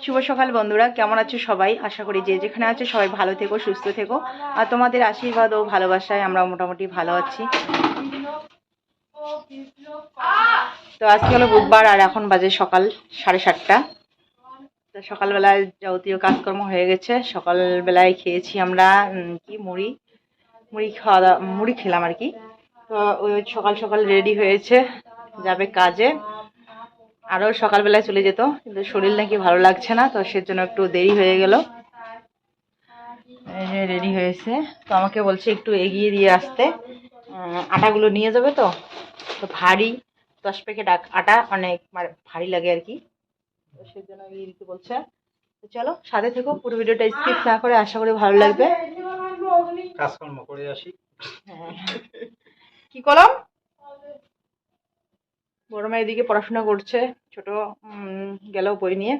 শুভ সকাল বন্ধুরা, কেমন আছো সবাই? আশা করি যে যেখানে আছে সবাই ভালো থেকো, সুস্থ থেকো। আর তোমাদের আশীর্বাদ ও ভালোবাসায় আমরা মোটামুটি ভালো আছি। তো আজকে হলো বুধবার, আর এখন বাজে সকাল সাড়ে সাতটা। তো সকালবেলায় যাবতীয় কাজকর্ম হয়ে গেছে। সকালবেলায় খেয়েছি আমরা কি, মুড়ি? মুড়ি খাওয়া দাওয়া, মুড়ি খেলাম আর কি। তো ওই সকাল সকাল রেডি হয়েছে, যাবে কাজে। আরও সকালবেলায় চলে যেত কিন্তু শরীর নাকি ভালো লাগছে না তো সেজন্য একটু দেরি হয়ে গেল। রেডি হয়েছে। তো আমাকে বলছে একটু এগিয়ে দিয়ে আসতে। আটাগুলো নিয়ে যাবে তো? তো ভারী দশ প্যাকেট আটা অনেক মানে ভারী লাগে আর কি। তো সেজন্য এগিয়ে দিতে বলছে। তো চলো সাথে থেকো পুরো ভিডিওটা স্কিপ না করে আশা করি ভালো লাগবে। কাজকর্ম করে আসি। হ্যাঁ। কি কলম? বড় মেয়ে এদিকে পড়াশোনা করছে ছোট গেল বই নিয়ে।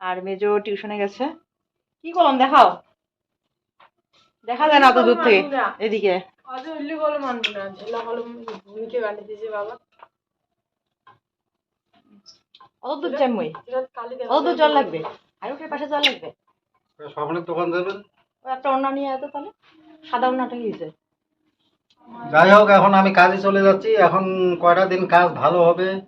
আর মেজো টিউশনে গেছে। কি কলম দেখাও। দেখা যায় না অত দূর থেকে এদিকে। অত উল্লি কলম আনব না ঝেলা কলম ভূমিকে বানিয়ে বাবা। অত দূর যাই মই। যেটা অত দূর জল লাগবে? আর ওটার পাশে জল লাগবে? স্বপ্নের দোকান দেবেন? একটা অন্য নিয়ে আয় তো তাহলে। সাদা অন্যটা কি হয়েছে যাই হোক এখন আমি কাজে চলে যাচ্ছি। এখন কয়টা দিন কাজ ভালো হবে?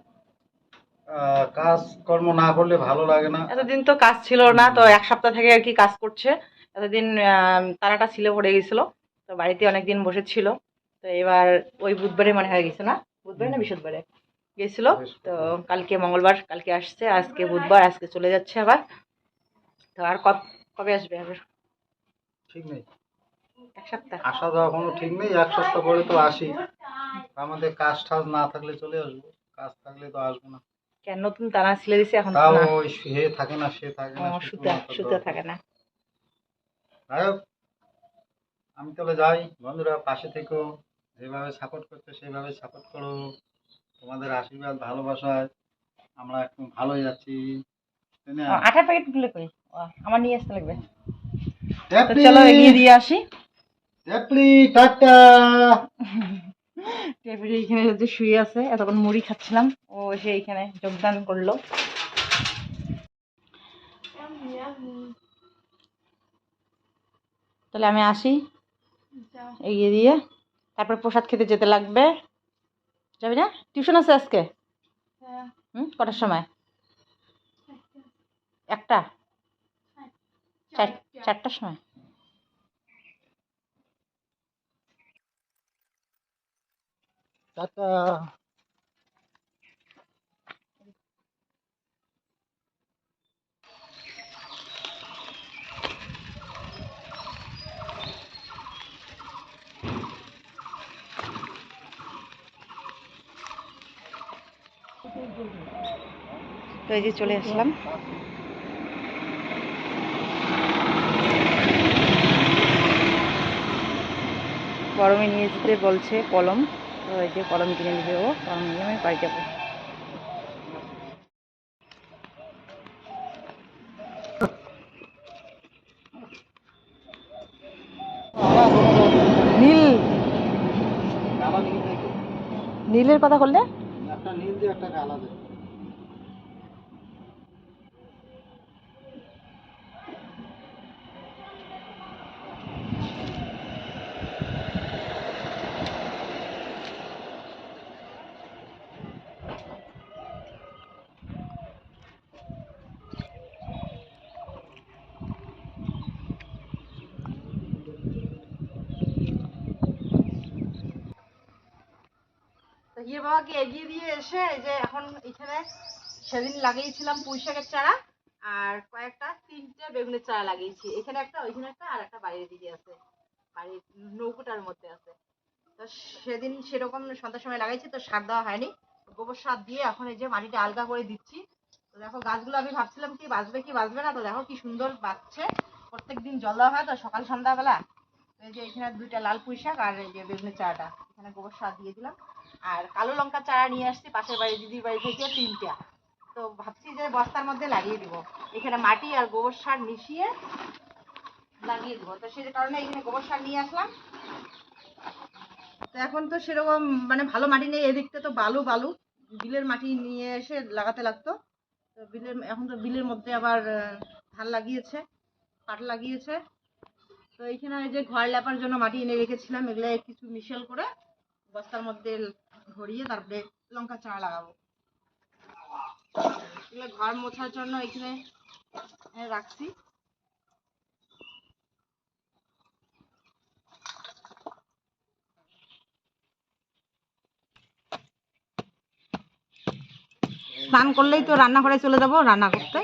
আহ, কাজকর্ম না করলে ভালো লাগে না। এতদিন তো কাজ ছিল না তো এক সপ্তাহ থেকে আর কি কাজ করছে। এতদিন তারাটা ছিল পড়ে গেছিল তো বাড়িতে অনেক দিন বসেছিল। তো এবার ওই বুধবারে মনে হয় গেছে না? বুধবারে না বৃহস্পতিবারে? গেছিল তো কালকে মঙ্গলবার কালকে আসছে আজকে বুধবার আজকে চলে যাচ্ছে আবার। তো আর কব- কবে আসবে আবার? ঠিক নেই। এক সপ্তাহ। আসা যাওয়া কোনো ঠিক নেই এক সপ্তাহ পরে তো আসি। আমাদের কাজ টাজ না থাকলে চলে আসব কাজ থাকলে তো আসব না। কেন? নতুন তারা ছিলে দিছে এখন তাও ওই হে থাকে না সে থাকে না সুতা সুতা থাকে না। আমি তাহলে যাই। বন্ধুরা পাশে থেকেও যেভাবে সাপোর্ট করছ সেভাবে সাপোর্ট করো। তোমাদের আশীর্বাদ ভালোবাসায় আমরা একটু ভালোই যাচ্ছি আঠার প্যাকেটগুলো কই? আমার নিয়ে আসতে লাগবে। চলো এগিয়ে দিয়ে আসি। ট্যাপলি, টাটা। টেবিলে এখানে যে শুয়ে আছে এতক্ষণ মুড়ি খাচ্ছিলাম ও এসে এখানে যোগদান করল। তাহলে আমি আসি। এগিয়ে দিয়ে তারপর প্রসাদ খেতে যেতে লাগবে। যাবি না? টিউশন আছে আজকে? হ্যাঁ। হুম কটার সময়? একটা? চার চারটার সময়? টাটা তো এই যে চলে আসলাম। গরমে নিয়ে যেতে বলছে কলম। তো এই যে কলম কিনে নিয়ে ও, কলম নিয়ে আমি বাড়ি যাব। নীল। নীলের কথা বললে? একটা নীল দিয়ে একটা কালা দিয়ে বাবাকে এগিয়ে দিয়ে এসে যে এখন এখানে সেদিন লাগিয়েছিলাম পুঁই শাকের চারা আর কয়েকটা তিনটে বেগুনের চারা লাগিয়েছি। এখানে একটা, ওইখানে একটা আর একটা বাইরের দিকে আছে। বাড়ির নৌকোটার মধ্যে আছে। তো সেদিন সেরকম সন্ধ্যার সময় লাগাইছি, তো সার দেওয়া হয়নি। গোবর সার দিয়ে এখন এই যে মাটিটা আলগা করে দিচ্ছি। তো দেখো গাছগুলো আমি ভাবছিলাম কি বাঁচবে কি বাঁচবে না, তো দেখো কি সুন্দর বাঁচছে। প্রত্যেকদিন জল দেওয়া হয় তো সকাল সন্ধ্যাবেলা। এই যে এখানে দুইটা লাল পুঁই শাক আর এই যে বেগুনের চারাটা। এখানে গোবর সার দিয়ে দিলাম। আর কালো লঙ্কা চারা নিয়ে আসছি, পাশের বাড়ি দিদির বাড়ি থেকে তিনটা। তো ভাবছি যে বস্তার মধ্যে লাগিয়ে দিব। এখানে মাটি আর গোবর সার মিশিয়ে লাগিয়ে দিব। তো সেই কারণে এখানে গোবর সার নিয়ে আসলাম। তো এখন তো সেরকম মানে ভালো মাটি নেই, এদিকটা তো বালু বালু। বিলের মাটি নিয়ে এসে লাগাতে লাগতো। তো বিলের, এখন তো বিলের মধ্যে আবার ধান লাগিয়েছে, পাট লাগিয়েছে। তো এইখানে এই যে ঘর লেপার জন্য মাটি এনে রেখেছিলাম, এগুলো কিছু মিশেল করে বস্তার মধ্যে ভরিয়ে তারপরে লঙ্কা চারা লাগাবো। এগুলো ঘর মোছার জন্য এখানে রাখছি। স্নান করলেই তো রান্না রান্নাঘরে চলে যাব, রান্না করতে।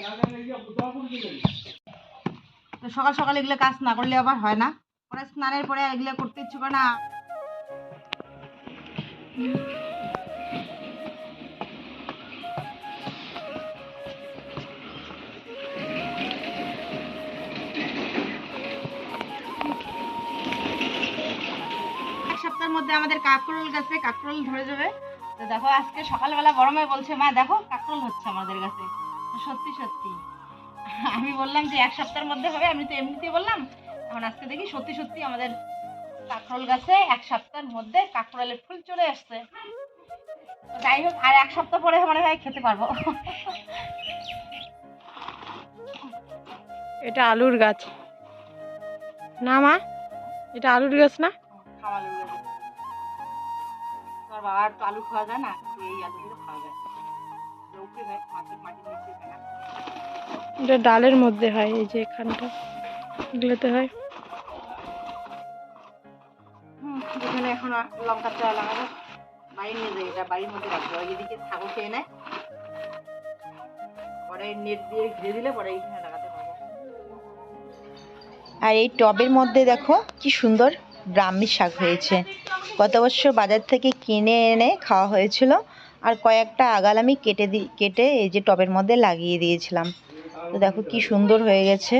সকাল সকাল এগুলো কাজ না করলে আবার হয় না। স্নানের পরে এগুলো করতে ইচ্ছুক না। মধ্যে আমাদের গাছে ধরে যাবে। তো দেখো, আজকে সকালবেলা মেয়ে বলছে, মা, দেখো হচ্ছে আমাদের তো সত্যি সত্যি। আমি বললাম যে, এক সপ্তাহের মধ্যে হবে। আমি তো এমনিতেই বললাম। এখন আজকে দেখি সত্যি সত্যি আমাদের কাকরোল গাছে এক সপ্তাহের মধ্যে কাঁকরোলের ফুল চলে আসছে। যাই হোক আর এক সপ্তাহ পরে মনে হয় খেতে পারব। এটা আলুর গাছ। না মা এটা আলুর গাছ না? তোর বাবার তো আলু খাওয়া যায় এই আলুগুলো খাওয়া না। এটা ডালের মধ্যে হয় এই যে এখানটা। এগুলোতে হয়। এখানে এখন লঙ্কার চারা লাগাবো। বাড়ি নিয়ে যাই এটা বাড়ির মধ্যে রাখব ওই যেদিকে ছাগল খেয়ে নেয়, পরে নেট দিয়ে ঘিরে দিলে পরে এইখানে লাগাতে পারব। আর এই টবের মধ্যে দেখো কি সুন্দর ব্রাহ্মী শাক হয়েছে। গত বছর বাজার থেকে কিনে এনে খাওয়া হয়েছিল। আর কয়েকটা আগাল আমি কেটে দি, কেটে এই যে টবের মধ্যে লাগিয়ে দিয়েছিলাম। তো দেখো কি সুন্দর হয়ে গেছে।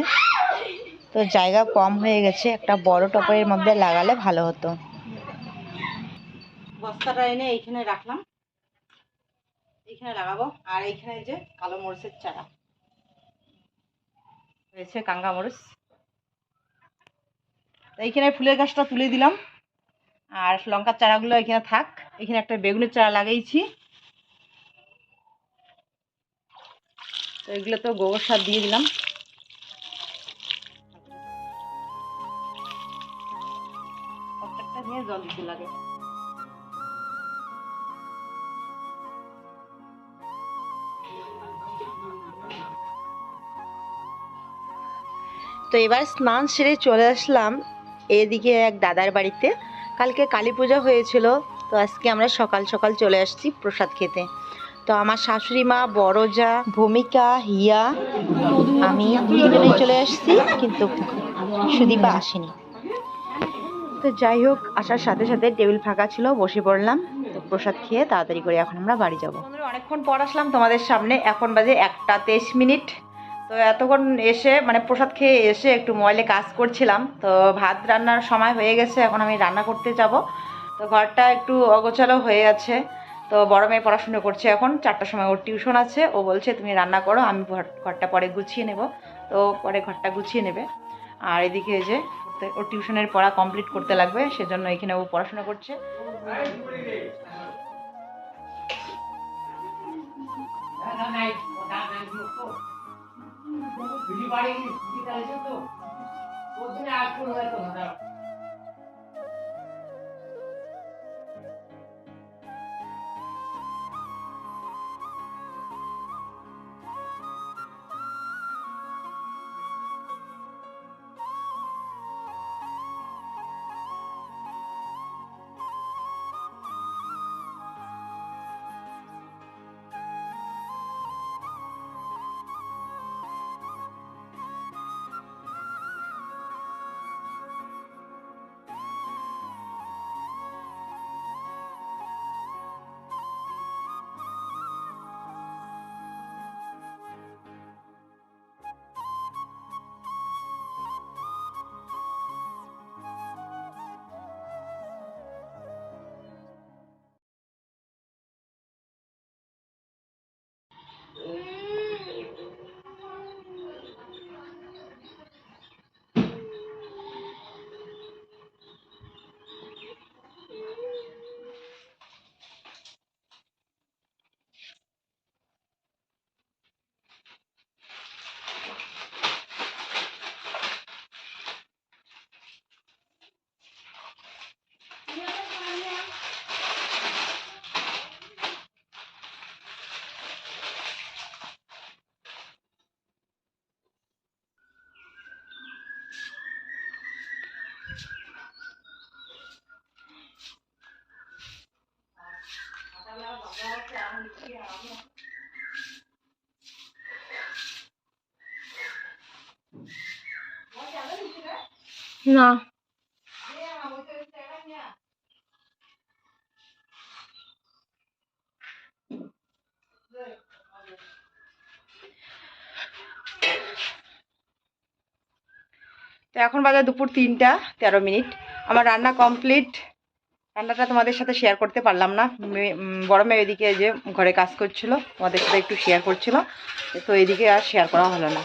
তো জায়গা কম হয়ে গেছে। একটা বড় টবের মধ্যে লাগালে ভালো হতো। বস্তাটা এনে এইখানে রাখলাম। এইখানে লাগাবো। আর এইখানে যে কালো মরিচের চারা। রয়েছে কাঙ্গা মরিচ। এইখানে ফুলের গাছটা তুলে দিলাম। আর লঙ্কার চারাগুলো এখানে থাক। এখানে একটা বেগুনের চারা লাগাইছি তো এগুলো তো গোবর সার দিয়ে দিলাম। প্রত্যেকটা নিয়ে জল দিতে লাগে। তো এবার স্নান সেরে চলে আসলাম এদিকে এক দাদার বাড়িতে। কালকে কালী পূজা হয়েছিল, তো আজকে আমরা সকাল সকাল চলে আসছি প্রসাদ খেতে। তো আমার শাশুড়ি মা বড় যা ভূমিকা, হিয়া, আমি তিনজনেই চলে আসছি, কিন্তু সুদীপা আসেনি। তো যাই হোক, আসার সাথে সাথে টেবিল ফাঁকা ছিল, বসে পড়লাম। তো প্রসাদ খেয়ে তাড়াতাড়ি করে এখন আমরা বাড়ি যাব। অনেকক্ষণ পর আসলাম তোমাদের সামনে, এখন বাজে একটা তেইশ মিনিট। তো এতক্ষণ এসে মানে প্রসাদ খেয়ে এসে একটু মোবাইলে কাজ করছিলাম। তো ভাত রান্নার সময় হয়ে গেছে, এখন আমি রান্না করতে যাব। তো ঘরটা একটু অগোছালো হয়ে আছে। তো বড় মেয়ে পড়াশুনো করছে এখন, চারটার সময় ওর টিউশন আছে। ও বলছে, তুমি রান্না করো, আমি ঘরটা পরে গুছিয়ে নেব। তো পরে ঘরটা গুছিয়ে নেবে। আর এদিকে যে, ওর টিউশনের পড়া কমপ্লিট করতে লাগবে, সেজন্য এখানে ও পড়াশোনা করছে। Good night. বাড়ি তো ওর জন্য আটকুল হয়তো না। তো এখন বাজার দুপুর তিনটা, তেরো মিনিট। আমার রান্না কমপ্লিট। রান্নাটা তোমাদের সাথে শেয়ার করতে পারলাম না। বড় মেয়ে এদিকে যে ঘরে কাজ করছিল, তোমাদের সাথে একটু শেয়ার করছিল তো এদিকে আর শেয়ার করা হলো না।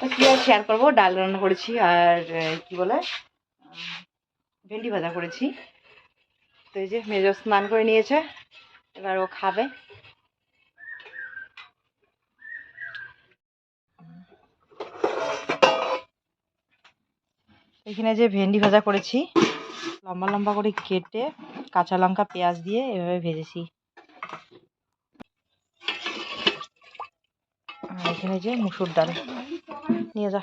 তো কী আর শেয়ার করব? ডাল রান্না করেছি আর কি বলে? ভেন্ডি ভাজা করেছি। তো এই যে মেজ স্নান করে নিয়েছে, এবার ও খাবে। এখানে যে ভেন্ডি ভাজা করেছি, লম্বা লম্বা করে কেটে কাঁচা লঙ্কা, পেঁয়াজ দিয়ে এভাবে ভেজেছি। এখানে যে মুসুর ডাল। নিয়ে যা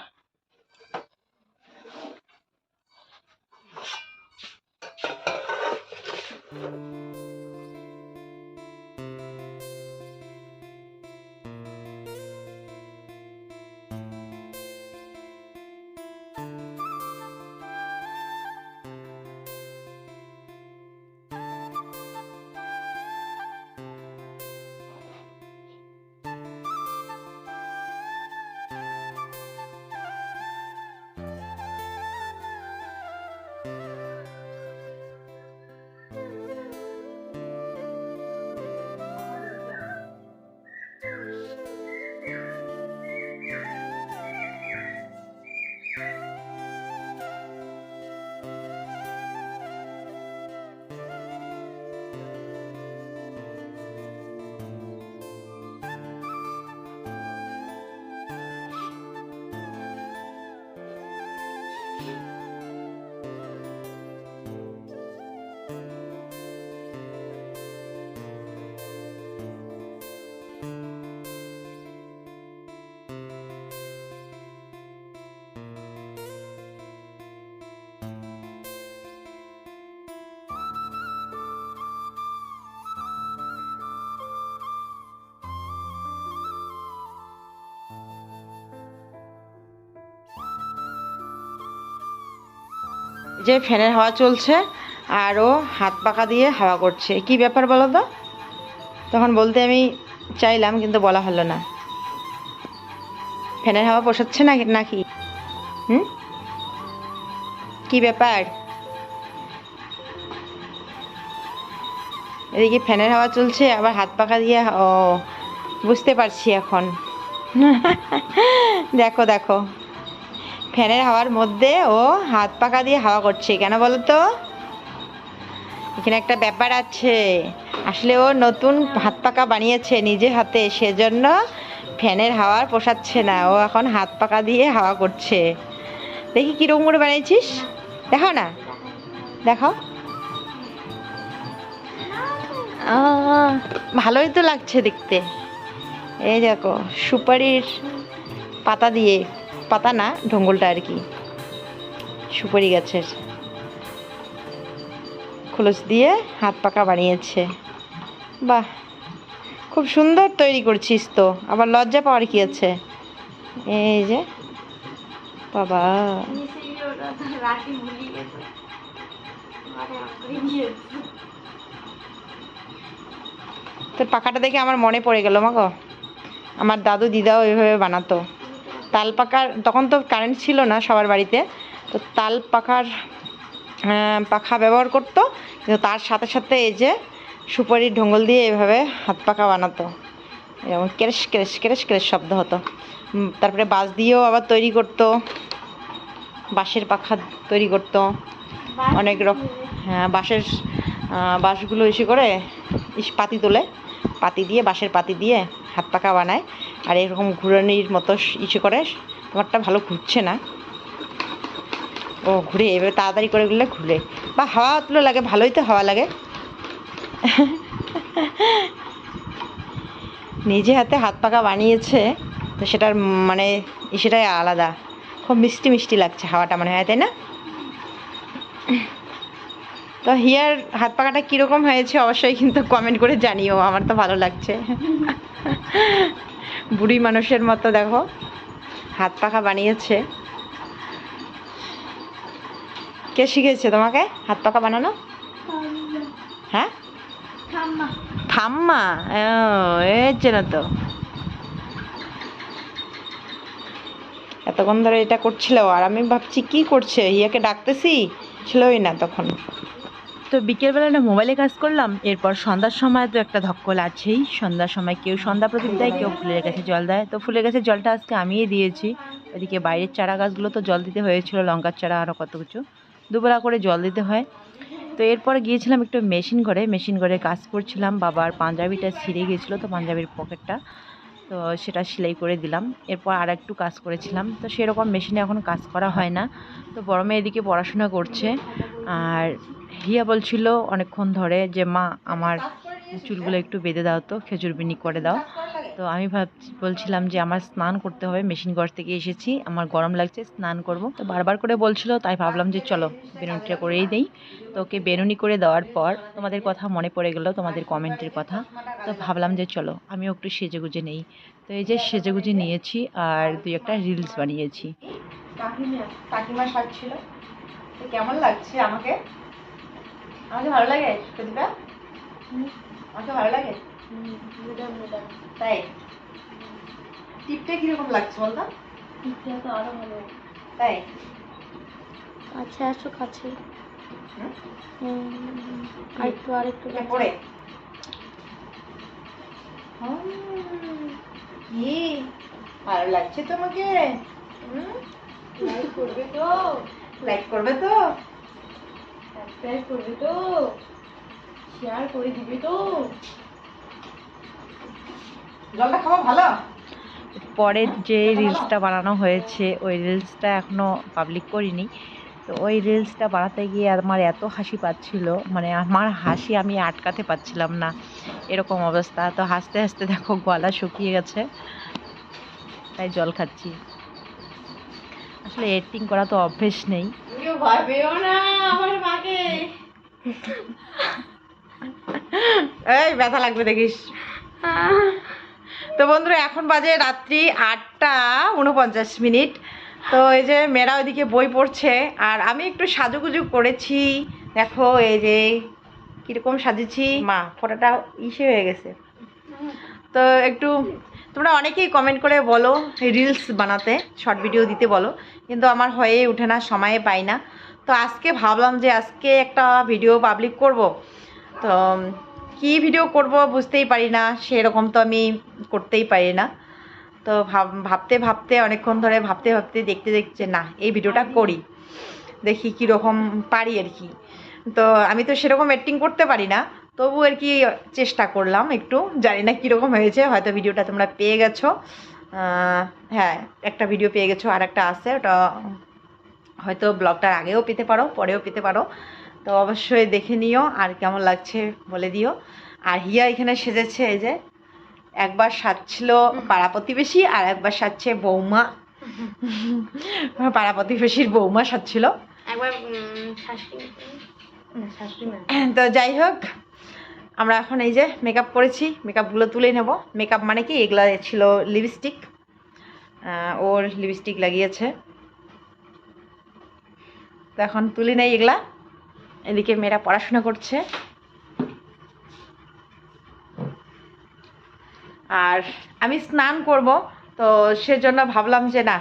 যে ফ্যানের হাওয়া চলছে আর ও হাত পাকা দিয়ে হাওয়া করছে। কি ব্যাপার বলো তো? তখন বলতে আমি চাইলাম, কিন্তু বলা হলো না। ফ্যানের হাওয়া পোষাচ্ছে না নাকি? হুম? কি ব্যাপার? এদিকে ফ্যানের হাওয়া চলছে, আবার হাত পাকা দিয়ে ও, বুঝতে পারছি এখন। দেখো দেখো। ফ্যানের হাওয়ার মধ্যে ও হাত পাকা দিয়ে হাওয়া করছে, কেন বলো তো এখানে একটা ব্যাপার আছে। আসলে ও নতুন হাত পাকা বানিয়েছে নিজে হাতে, সেজন্য ফ্যানের হাওয়ার পোষাচ্ছে না। ও এখন হাত পাকা দিয়ে হাওয়া করছে। দেখি কীরকম করে বানিয়েছিস? দেখো না। দেখো ভালোই তো লাগছে দেখতে। এই দেখো, সুপারির পাতা দিয়ে পাতা না ঢঙ্গলটা আর কি। সুপারি গাছের খোলস দিয়ে হাত পাকা বানিয়েছে। বাহ, খুব সুন্দর তৈরি করছিস তো, আবার লজ্জা পাওয়ার কি আছে? এই যে, বাবা। তোর পাখাটা দেখে আমার মনে পড়ে গেল, মা গো। আমার দাদু দিদাও এইভাবে বানাতো। তাল পাকার তখন তো কারেন্ট ছিল না সবার বাড়িতে তো তাল পাখার পাখা ব্যবহার করতো কিন্তু তার সাথে সাথে এই যে সুপারির ঢোঙ্গল দিয়ে এভাবে হাত পাখা বানাতো। যেমন কেরেস কেরেস কেরেস কেরেস শব্দ হতো। তারপরে বাঁশ দিয়েও আবার তৈরি করতো বাঁশের পাখা তৈরি করতো। অনেক রকম হ্যাঁ বাঁশের বাঁশগুলো এসে করে ইস পাতি তোলে পাতি দিয়ে বাঁশের পাতি দিয়ে হাত পাকা বানায় আর এরকম ঘুরানির মতো ইসে করে, তোমারটা ভালো ঘুরছে না। ও, ঘুরে, এবার তাড়াতাড়ি করে গেলে ঘুরে। বা হাওয়া তুলে লাগে, ভালোই তো হাওয়া লাগে। নিজে হাতে হাত পাকা বানিয়েছে, তো সেটার মানে ইসেটাই আলাদা। খুব মিষ্টি মিষ্টি লাগছে হাওয়াটা মনে হয়, তাই না? তো হিয়ার হাত পাকাটা কীরকম হয়েছে অবশ্যই কিন্তু কমেন্ট করে জানিও আমার তো ভালো লাগছে। বুড়ি মানুষের মতো দেখো হাত পাখা বানিয়েছে। কে শিখেছে তোমাকে হাত পাখা বানানো? হ্যাঁ? ঠাম্মা। ও, এর জন্য তো। এতক্ষণ ধরে এটা করছিল আর আমি ভাবছি কি করছে ইয়াকে ডাকতেছি? ছিলই না তখন। তো বিকেলবেলা না মোবাইলে কাজ করলাম, এরপর সন্ধ্যার সময় তো একটা ধক্কল আছেই। সন্ধ্যার সময় কেউ সন্ধ্যা প্রদীপ দেয়, কেউ ফুলের গাছে জল দেয়। তো ফুলের গাছে জলটা আজকে আমিই দিয়েছি। এদিকে বাইরের চারা গাছগুলো তো জল দিতে হয়েছিল, লঙ্কার চারা আরও কত কিছু। দুবেলা করে জল দিতে হয়। তো এরপরে গিয়েছিলাম একটু মেশিন ঘরে মেশিন ঘরে কাজ করছিলাম। বাবার পাঞ্জাবিটা ছিঁড়ে গিয়েছিল তো পাঞ্জাবির পকেটটা। তো সেটা সেলাই করে দিলাম। এরপর আর একটু কাজ করেছিলাম। তো সেরকম মেশিনে এখন কাজ করা হয় না। তো বড় মেয়ে এদিকে পড়াশোনা করছে। আর হিয়া বলছিল অনেকক্ষণ ধরে যে, মা, আমার চুলগুলো একটু বেঁধে দাও তো, খেজুর বিনি করে দাও। তো আমি ভাব বলছিলাম যে, আমার স্নান করতে হবে, মেশিন ঘর থেকে এসেছি, আমার গরম লাগছে, স্নান করব। তো বারবার করে বলছিল, তাই ভাবলাম যে, চলো, বেনুনিটা করেই দিই। তো ওকে বেনুনি করে দেওয়ার পর তোমাদের কথা মনে পড়ে গেলো, তোমাদের কমেন্টের কথা। তো ভাবলাম যে, চলো, আমিও একটু সেজেগুজে নেই। তো এই যে সেজেগুজে নিয়েছি আর দুই একটা রিলস বানিয়েছি। কাকিমা কাকিমা কেমন লাগছে আমাকে? আমাকে ভালো লাগে প্রদীপা? আমাকে ভালো লাগে? তাই? টিপটা কীরকম লাগছে বলতো? তাই? কাছে আসো কাছে। হুম? আরেকটু আরেকটু পরে। কি? ভালো লাগছে তোমাকে। লাইক করবে তো। লাইক করবে তো? সাবস্ক্রাইব করবে তো শেয়ার করে দিবে তো জলটা খাওয়া ভালো? পরের যে রিলসটা বানানো হয়েছে ওই রিলসটা এখনও পাবলিক করিনি। তো ওই রিলসটা বানাতে গিয়ে আমার এত হাসি পাচ্ছিল মানে আমার হাসি আমি আটকাতে পারছিলাম না এরকম অবস্থা। তো হাসতে হাসতে দেখো গলা শুকিয়ে গেছে তাই জল খাচ্ছি। আসলে এডিটিং করা তো অভ্যেস নেই। কেউ ভয় পেও না আমার মাকে। এই ব্যথা লাগবে দেখিস। তো বন্ধুরা এখন বাজে রাত্রি আটটা উনপঞ্চাশ মিনিট। তো এই যে মেয়েরা ওইদিকে বই পড়ছে আর আমি একটু সাজুগুজু করেছি। দেখো এই যে কীরকম সাজেছি। মা ফটোটা ইসে হয়ে গেছে। তো একটু তোমরা অনেকেই কমেন্ট করে বলো রিলস বানাতে শর্ট ভিডিও দিতে বলো, কিন্তু আমার হয়ে ওঠে না, সময়ে পাই না। তো আজকে ভাবলাম যে আজকে একটা ভিডিও পাবলিক করব। তো কি ভিডিও করব বুঝতেই পারি না, সেরকম তো আমি করতেই পারি না। তো ভাব, ভাবতে ভাবতে, অনেকক্ষণ ধরে ভাবতে ভাবতে, দেখতে দেখতে না, এই ভিডিওটা করি। দেখি কীরকম পারি আর কি। তো আমি তো সেরকম এডিটিং করতে পারি না তবু আর কি চেষ্টা করলাম একটু। জানি না কীরকম হয়েছে হয়তো ভিডিওটা তোমরা পেয়ে গেছো। হ্যাঁ একটা ভিডিও পেয়ে গেছো আর একটা আছে ওটা হয়তো ব্লগটার আগেও পেতে পারো পরেও পেতে পারো। তো অবশ্যই দেখে নিও আর কেমন লাগছে বলে দিও। আর হিয়া এখানে সেজেছে এই যে একবার সাজছিল পাড়া প্রতিবেশী আর একবার সাজছে বৌমা। পাড়া প্রতিবেশীর বৌমা সাজছিল। একবার তো যাই হোক আমরা এখন এই যে মেকআপ করেছি মেকআপগুলো তুলে নেব। মেকআপ মানে কি? এগুলা ছিল লিপস্টিক ওর লিপস্টিক লাগিয়েছে। তো এখন তুলে নেই এগুলা। এদিকে মেয়েরা পড়াশোনা করছে। আর আমি স্নান করব, তো সেজন্য ভাবলাম যে না,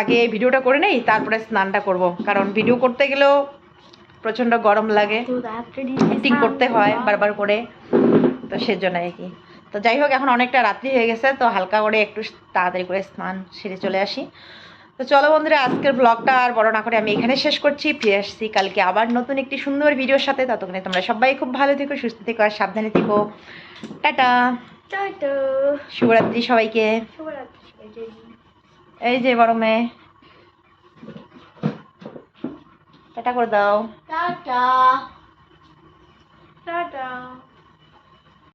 আগে ভিডিওটা করে নেই, তারপরে স্নানটা করব। কারণ ভিডিও করতে গেলেও প্রচণ্ড গরম লাগে। এডিটিং করতে হয় বারবার করে তো সেজন্য আর কি। তো যাই হোক এখন অনেকটা রাত্রি হয়ে গেছে তো হালকা করে একটু তাড়াতাড়ি করে স্নান সেরে চলে আসি। তো চলো বন্ধুরা আজকের ব্লগটা আর বড় না করে আমি এখানে শেষ করছি। ফিরে আসছি কালকে আবার নতুন একটি সুন্দর ভিডিওর সাথে। ততক্ষণে তোমরা সবাই খুব ভালো থেকো সুস্থ থেকো আর সাবধানে থেকো। টাটা। টাটা। শুভরাত্রি সবাইকে। এই যে বড় মেয়ে। Tchau, tchau, tá gordão. Tchau, tchau. Tchau.